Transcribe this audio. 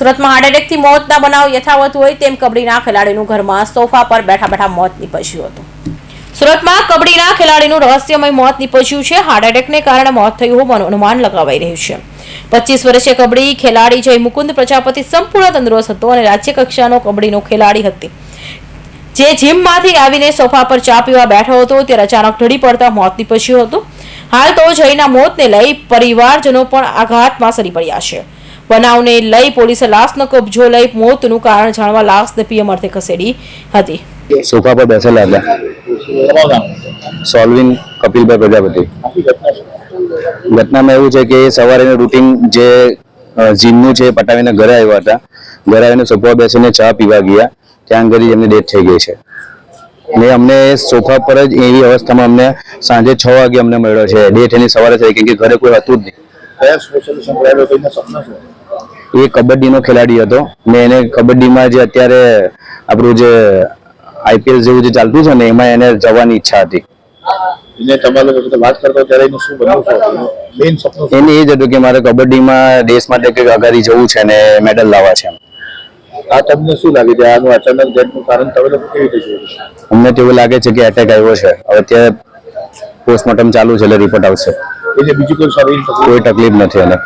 સુરતમાં હાર્ટ એટેકથી મોતના બનાવ યથાવત હોય તેમ કબડ્ડીના ખેલાડીનું ઘરમાં સોફા પર બેઠા બેઠા મોત નીપજ્યું હતું. સુરતમાં કબડ્ડીના ખેલાડીનું રહસ્યમય મોત નીપજ્યું છે. હાર્ટ એટેકને કારણે મોત થયું હોવાનું અનુમાન લગાવાઈ રહ્યું છે. પચીસ વર્ષીય કબડ્ડી ખેલાડી જય મુકુંદ પ્રજાપતિ સંપૂર્ણ તંદુરસ્ત હતો અને રાજ્ય કક્ષાનો કબડ્ડીનો ખેલાડી હતી. જે જીમમાંથી આવીને સોફા પર ચા પીવા બેઠો હતો ત્યારે અચાનક ઢળી પડતા મોત નીપજ્યું હતું. હાલ તો જયના મોતને લઈ પરિવારજનો પણ આઘાતમાં સરી પડ્યા છે. બનાવને લઈ પોલીસે લાશનો કબજો લઈ મોતનું કારણ જાણવા લાશને પીએમ અર્થે ખસેડી હતી. સોફા પર બેસેલા હતા. સોલ્વિન કપિલભાઈ પ્રજાપતિ. ઘટનામાં એવું છે કે સવારેનું રૂટીન જે જીમનું છે એ પટાવીને ઘરે આવ્યા હતા. ઘરે આવીને સોફા બેસીને ચા પીવા ગયા. ત્યાં આગળ એમની ડેથ થઈ ગઈ છે. ને અમને સોફા પર જ એવી અવસ્થામાં અમને સાંજે છ વાગે અમને મળ્યો છે. ડેથ એની સવારે થઈ કેમ કે ઘરે કોઈ હતું જ નહીં. એ કબડ્ડીનો ખેલાડી હતો. ને એને કબડ્ડીમાં જે અત્યારે આપણું જે આઈપીએલ જેવું જે ચાલતું છે ને એમાં એને જવાની ઈચ્છા હતી. એને તમારા વાત કરતો ત્યારે એનું શું બનવું મેઇન સપનું એને એ જ હતું કે મારે કબડ્ડીમાં દેશ માટે કંઈક આગળ જવું છે ને મેડલ લાવવા છે આ તમને શું લાગે છે? આનું અચાનક ડેથનું કારણ તમે લોકો કેવી રીતે જોયું? અમને તો એવું લાગે છે કે એટેક આવ્યો છે. હવે અત્યારે પોસ્ટમોર્ટમ ચાલુ છે એટલે રિપોર્ટ આવશે. એટલે બીજી કોઈ કોઈ તકલીફ નથી એને.